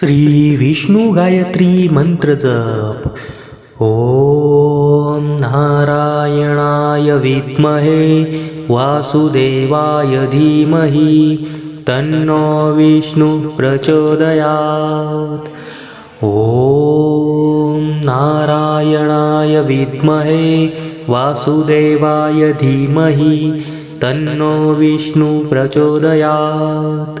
श्री विष्णू गायत्री मंत्र जप ओम नारायणाय विद्महे वासुदेवाय धीमहि तन्नो विष्णु प्रचोदयात्। ॐ नारायणाय विद्महे वासुदेवाय धीमहि तन्नो विष्णु प्रचोदयात्